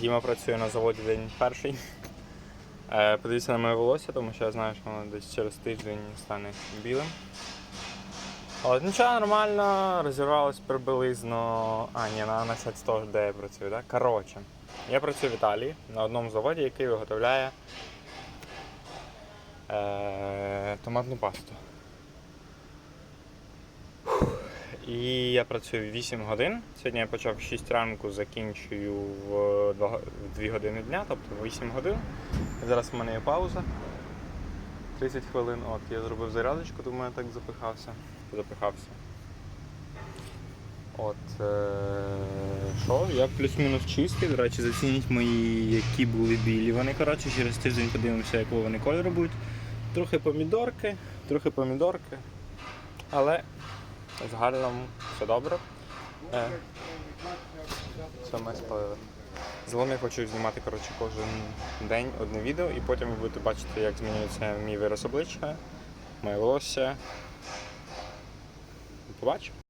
Діма працює на заводі день перший. Е, Подивіться на моє волосся, тому що я знаю, що воно десь через тиждень стане білим. От, нічого нормально, розірвалось приблизно. А, ні, на з того, де я працюю, так? Коротше, я працюю в Італії на одному заводі, який виготовляє е, томатну пасту. І я працюю 8 годин. Сьогодні я почав в 6 ранку, закінчую в 2, години дня, тобто 8 годин. Зараз в мене є пауза. 30 хвилин. От, я зробив зарядочку, думаю, так запихався. Запихався. От. Е- Я плюс-мінус чистий. До речі, зацініть мої, які були білі. Вони, коротше, через тиждень подивимося, якого вони кольору будуть. Трохи помідорки, трохи помідорки. Але в загальному все добре. Е, Це ми спалили. Загалом я хочу знімати коротше, кожен день одне відео, і потім ви будете бачити, як змінюється мій вираз обличчя, моє волосся. Побачимо.